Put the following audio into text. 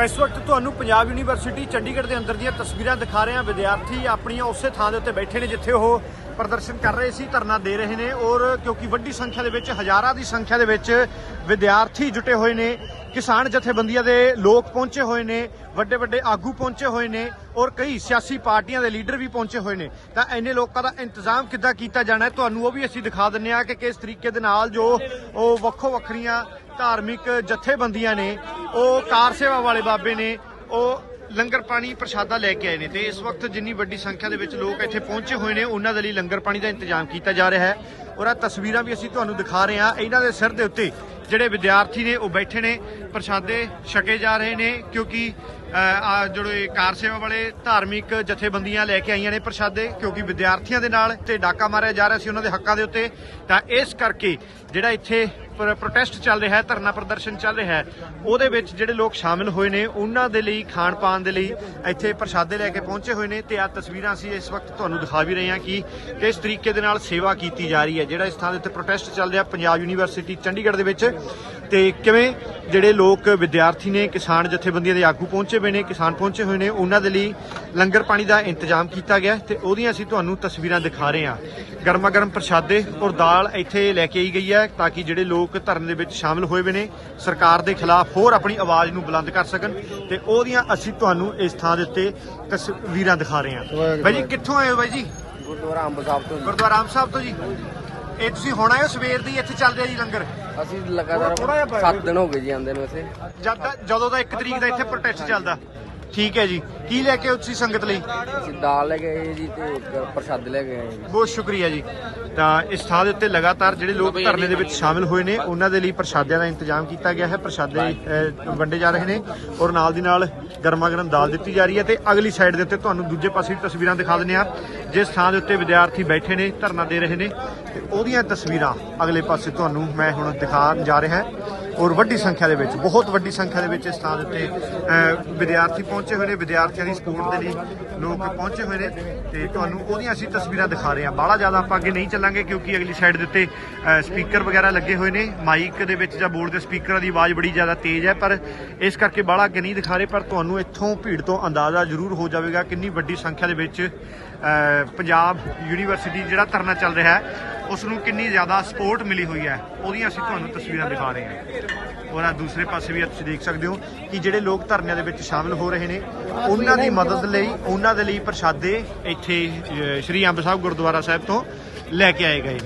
ਤਾਂ ਇਸ ਵਕਤ ਤੁਹਾਨੂੰ ਪੰਜਾਬ ਯੂਨੀਵਰਸਿਟੀ ਚੰਡੀਗੜ੍ਹ ਦੇ ਅੰਦਰ ਦੀਆਂ ਤਸਵੀਰਾਂ ਦਿਖਾ ਰਿਹਾ ਵਿਦਿਆਰਥੀ ਆਪਣੀਆਂ ਉਸੇ ਥਾਂ ਦੇ ਉੱਤੇ ਬੈਠੇ ਨੇ ਜਿੱਥੇ ਉਹ ਪ੍ਰਦਰਸ਼ਨ ਕਰ ਰਹੇ ਸੀ, ਧਰਨਾ ਦੇ ਰਹੇ ਨੇ ਔਰ ਕਿਉਂਕਿ ਵੱਡੀ ਸੰਖਿਆ ਦੇ ਵਿੱਚ, ਹਜ਼ਾਰਾਂ ਦੀ ਸੰਖਿਆ ਦੇ ਵਿੱਚ ਵਿਦਿਆਰਥੀ ਜੁਟੇ ਹੋਏ ਨੇ, ਕਿਸਾਨ ਜਥੇਬੰਦੀਆਂ ਦੇ ਲੋਕ ਪਹੁੰਚੇ ਹੋਏ ਨੇ ਵੱਡੇ ਵੱਡੇ ਆਗੂ ਪਹੁੰਚੇ ਹੋਏ ਨੇ ਔਰ ਕਈ ਸਿਆਸੀ ਪਾਰਟੀਆਂ ਦੇ ਲੀਡਰ ਵੀ ਪਹੁੰਚੇ ਹੋਏ ਨੇ। ਤਾਂ ਇੰਨੇ ਲੋਕਾਂ ਦਾ ਇੰਤਜ਼ਾਮ ਕਿੱਦਾਂ ਕੀਤਾ ਜਾਣਾ ਹੈ, ਤੁਹਾਨੂੰ ਉਹ ਵੀ ਅਸੀਂ ਦਿਖਾ ਦਿੰਨੇ ਆ ਕਿ ਕਿਸ ਤਰੀਕੇ ਦੇ ਨਾਲ ਜੋ ਉਹ ਵੱਖੋ ਵੱਖਰੀਆਂ ਧਾਰਮਿਕ ਜਥੇਬੰਦੀਆਂ ਨੇ ਉਹ ਕਾਰ ਸੇਵਾ ਵਾਲੇ ਬਾਬੇ ਨੇ, ਉਹ ਲੰਗਰ ਪਾਣੀ ਪ੍ਰਸ਼ਾਦਾ ਲੈ ਕੇ ਆਏ ਨੇ ਤੇ ਇਸ ਵਕਤ ਜਿੰਨੀ ਵੱਡੀ ਸੰਖਿਆ ਦੇ ਵਿੱਚ ਲੋਕ ਇੱਥੇ ਪਹੁੰਚੇ ਹੋਏ ਨੇ, ਉਹਨਾਂ ਦੇ ਲਈ ਲੰਗਰ ਪਾਣੀ ਦਾ ਇੰਤਜ਼ਾਮ ਕੀਤਾ ਜਾ ਰਿਹਾ ਹੈ। ਔਰ ਇਹ ਤਸਵੀਰਾਂ ਵੀ ਅਸੀਂ ਤੁਹਾਨੂੰ ਦਿਖਾ ਰਹੇ ਹਾਂ। ਇਹਨਾਂ ਦੇ ਸਿਰ ਦੇ ਉੱਤੇ ਜਿਹੜੇ ਵਿਦਿਆਰਥੀ ਨੇ, ਉਹ ਬੈਠੇ ਨੇ, ਪ੍ਰਸ਼ਾਦੇ ਛਕੇ ਜਾ ਰਹੇ ਨੇ, ਕਿਉਂਕਿ ਜਿਹੜੇ ਕਾਰ ਸੇਵਾ ਵਾਲੇ ਧਾਰਮਿਕ ਜਥੇਬੰਦੀਆਂ ਲੈ ਕੇ ਆਈਆਂ ਨੇ ਪ੍ਰਸ਼ਾਦੇ, ਕਿਉਂਕਿ ਵਿਦਿਆਰਥੀਆਂ ਦੇ ਨਾਲ ਤੇ ਡਾਕਾ ਮਾਰਿਆ ਜਾ ਰਿਹਾ ਸੀ ਉਹਨਾਂ ਦੇ ਹੱਕਾਂ ਦੇ ਉੱਤੇ, ਤਾਂ ਇਸ ਕਰਕੇ ਜਿਹੜਾ ਇੱਥੇ ਪ੍ਰ- ਪ੍ਰੋਟੈਸਟ ਚੱਲ ਰਿਹਾ ਹੈ, ਧਰਨਾ ਪ੍ਰਦਰਸ਼ਨ ਚੱਲ ਰਿਹਾ ਹੈ, ਉਹਦੇ ਵਿੱਚ ਜਿਹੜੇ ਲੋਕ ਸ਼ਾਮਿਲ ਹੋਏ ਨੇ, ਉਹਨਾਂ ਦੇ ਲਈ, ਖਾਣ ਪਾਣ ਦੇ ਲਈ ਇੱਥੇ ਪ੍ਰਸ਼ਾਦੇ ਲੈ ਕੇ ਪਹੁੰਚੇ ਹੋਏ ਨੇ ਤੇ ਆ ਤਸਵੀਰਾਂ ਅਸੀਂ ਇਸ ਵਕਤ ਤੁਹਾਨੂੰ ਦਿਖਾ ਵੀ ਰਹੇ ਹਾਂ ਕਿ ਕਿਸ ਤਰੀਕੇ ਦੇ ਨਾਲ ਸੇਵਾ ਕੀਤੀ ਜਾ ਰਹੀ ਹੈ, ਜਿਹੜਾ ਇਸ ਥਾਂ ਦੇ ਉੱਤੇ ਪ੍ਰੋਟੈਸਟ ਚੱਲ ਰਿਹਾ, ਪੰਜਾਬ ਯੂਨੀਵਰਸਿਟੀ ਚੰਡੀਗੜ੍ਹ ਦੇ ਵਿੱਚ, ਤੇ ਕਿਵੇਂ ਜਿਹੜੇ ਲੋਕ ਵਿਦਿਆਰਥੀ ਨੇ ਕਿਸਾਨ ਜਥੇਬੰਦੀਆਂ ਦੇ ਆਗੂ ਪਹੁੰਚੇ ਹੋਏ ਨੇ ਕਿਸਾਨ ਪਹੁੰਚੇ ਹੋਏ ਨੇ ਉਹਨਾਂ ਦੇ ਲਈ ਲੰਗਰ ਪਾਣੀ ਦਾ ਇੰਤਜ਼ਾਮ ਕੀਤਾ ਗਿਆ ਤੇ ਉਹਦੀਆਂ ਅਸੀਂ ਤੁਹਾਨੂੰ ਤਸਵੀਰਾਂ ਦਿਖਾ ਰਹੇ ਹਾਂ। ਗਰਮਾ ਗਰਮ ਪ੍ਰਸ਼ਾਦੇ ਔਰ ਦਾਲ ਇੱਥੇ ਲੈ ਕੇ ਆਈ ਗਈ ਹੈ ਤਾਂ ਕਿ ਜਿਹੜੇ ਲੋਕ ਧਰਨੇ ਦੇ ਵਿੱਚ ਸ਼ਾਮਿਲ ਹੋਏ ਹੋਏ ਨੇ ਸਰਕਾਰ ਦੇ ਖਿਲਾਫ ਹੋਰ ਆਪਣੀ ਆਵਾਜ਼ ਨੂੰ ਬੁਲੰਦ ਕਰ ਸਕਣ ਤੇ ਉਹਦੀਆਂ ਅਸੀਂ ਤੁਹਾਨੂੰ ਇਸ ਥਾਂ ਦੇ ਉੱਤੇ ਤਸਵੀਰਾਂ ਦਿਖਾ ਰਹੇ ਹਾਂ। ਬਾਈ ਜੀ ਕਿੱਥੋਂ ਆਏ ਹੋ ਬਾਈ ਜੀ? ਗੁਰਦੁਆਰਾ ਅੰਬ ਸਾਹਿਬ ਤੋਂ ਗੁਰਦੁਆਰਾ ਰਾਮ ਸਾਹਿਬ ਤੋਂ ਜੀ। ਇਹ ਤੁਸੀਂ ਹੁਣ ਆਏ ਹੋ ਸਵੇਰ ਦੀ ਇੱਥੇ ਚੱਲ ਰਿਹਾ ਜੀ ਲੰਗਰ। ਅਸੀਂ ਲਗਾਤਾਰ ਥੋੜ੍ਹਾ ਜਿਹਾ ਪਾਇਓ। 7 ਦਿਨ ਹੋ ਗਏ ਜੀ ਆਂਦੇ ਨੂੰ ਇੱਥੇ। ਜਦ ਦਾ ਜਦੋਂ ਦਾ 1 ਤਰੀਕ ਦਾ ਇੱਥੇ ਪ੍ਰੋਟੈਸਟ ਚੱਲਦਾ। ਠੀਕ ਹੈ ਜੀ। ਕੀ ਲੈ ਕੇ ਆਏ ਹੋ ਤੁਸੀਂ ਸੰਗਤ ਲਈ? ਅਸੀਂ ਦਾਲ ਲੈ ਕੇ ਆਏ ਜੀ ਤੇ ਪ੍ਰਸ਼ਾਦੇ ਲੈ ਕੇ ਆਏ ਜੀ। ਬਹੁਤ ਸ਼ੁਕਰੀਆ ਜੀ। ਤਾਂ ਇਸ ਥਾਂ ਦੇ ਉੱਤੇ ਲਗਾਤਾਰ ਜਿਹੜੇ ਲੋਕ ਧਰਨੇ ਦੇ ਵਿੱਚ ਸ਼ਾਮਿਲ ਹੋਏ ਨੇ ਉਹਨਾਂ ਦੇ ਲਈ ਪ੍ਰਸ਼ਾਦਿਆਂ ਦਾ ਇੰਤਜ਼ਾਮ ਕੀਤਾ ਗਿਆ ਹੈ। ਪ੍ਰਸ਼ਾਦੇ ਅਹ, ਵੰਡੇ ਜਾ ਰਹੇ ਨੇ ਔਰ ਨਾਲ ਦੀ ਨਾਲ ਗਰਮਾ ਗਰਮ ਦਾਲ ਦਿੱਤੀ ਜਾ ਰਹੀ ਹੈ ਤੇ ਅਗਲੀ ਸਾਈਡ ਦੇ ਉੱਤੇ ਤੁਹਾਨੂੰ ਦੂਜੇ ਪਾਸੇ ਦੀ ਤਸਵੀਰਾਂ ਦਿਖਾ ਦਿੰਦੇ ਆ ਜਿਸ ਥਾਂ ਦੇ ਉੱਤੇ ਵਿਦਿਆਰਥੀ ਬੈਠੇ ਨੇ ਧਰਨਾ ਦੇ ਰਹੇ ਨੇ ਤੇ ਉਹਦੀਆਂ ਤਸਵੀਰਾਂ ਅਗਲੇ ਪਾਸੇ ਤੁਹਾਨੂੰ ਮੈਂ ਹੁਣ ਦਿਖਾਉਣ ਜਾ ਰਿਹਾ ਹਾਂ ਔਰ ਵੱਡੀ ਸੰਖਿਆ ਦੇ ਵਿੱਚ, ਬਹੁਤ ਵੱਡੀ ਸੰਖਿਆ ਦੇ ਵਿੱਚ ਇਸ ਥਾਂ ਦੇ ਉੱਤੇ ਵਿਦਿਆਰਥੀ ਪਹੁੰਚੇ ਹੋਏ ਨੇ, ਵਿਦਿਆਰਥੀਆਂ ਦੀ ਸਪੋਰਟ ਦੇ ਲਈ ਲੋਕ ਪਹੁੰਚੇ ਹੋਏ ਨੇ ਤੇ ਤੁਹਾਨੂੰ ਉਹਦੀਆਂ ਅਸੀਂ ਤਸਵੀਰਾਂ ਦਿਖਾ ਰਹੇ ਹਾਂ। ਬਾਹਲਾ ਜ਼ਿਆਦਾ ਆਪਾਂ ਅੱਗੇ ਨਹੀਂ ਚੱਲਾਂਗੇ ਕਿਉਂਕਿ ਅਗਲੀ ਸਾਈਡ ਦੇ ਉੱਤੇ ਸਪੀਕਰ ਵਗੈਰਾ ਲੱਗੇ ਹੋਏ ਨੇ ਮਾਈਕ ਦੇ ਵਿੱਚ ਜਾਂ ਬੋਰਡ ਦੇ ਸਪੀਕਰਾਂ ਦੀ ਆਵਾਜ਼ ਬੜੀ ਜ਼ਿਆਦਾ ਤੇਜ਼ ਹੈ, ਪਰ ਇਸ ਕਰਕੇ ਬਾਹਲਾ ਅੱਗੇ ਨਹੀਂ ਦਿਖਾ ਰਹੇ, ਪਰ ਤੁਹਾਨੂੰ ਇੱਥੋਂ ਭੀੜ ਤੋਂ ਅੰਦਾਜ਼ਾ ਜ਼ਰੂਰ ਹੋ ਜਾਵੇਗਾ ਕਿੰਨੀ ਵੱਡੀ ਸੰਖਿਆ ਦੇ ਵਿੱਚ ਪੰਜਾਬ ਯੂਨੀਵਰਸਿਟੀ ਜਿਹੜਾ ਧਰਨਾ ਚੱਲ ਰਿਹਾ ਹੈ ਉਸ ਨੂੰ ਕਿੰਨੀ ਜ਼ਿਆਦਾ ਸਪੋਰਟ ਮਿਲੀ ਹੋਈ ਹੈ, ਉਹਦੀਆਂ ਅਸੀਂ ਤੁਹਾਨੂੰ ਤਸਵੀਰਾਂ ਦਿਖਾ ਰਹੇ ਹਾਂ। ਔਰ ਆ ਦੂਸਰੇ ਪਾਸੇ ਵੀ ਤੁਸੀਂ ਦੇਖ ਸਕਦੇ ਹੋ ਕਿ ਜਿਹੜੇ ਲੋਕ ਧਰਨਿਆਂ ਦੇ ਵਿੱਚ ਸ਼ਾਮਿਲ ਹੋ ਰਹੇ ਨੇ, ਉਹਨਾਂ ਦੀ ਮਦਦ ਲਈ, ਉਹਨਾਂ ਦੇ ਲਈ ਪ੍ਰਸ਼ਾਦੇ ਇੱਥੇ ਸ਼੍ਰੀ ਅੰਬ ਸਾਹਿਬ ਗੁਰਦੁਆਰਾ ਸਾਹਿਬ ਤੋਂ ਲੈ ਕੇ ਆਏ ਗਏ ਨੇ।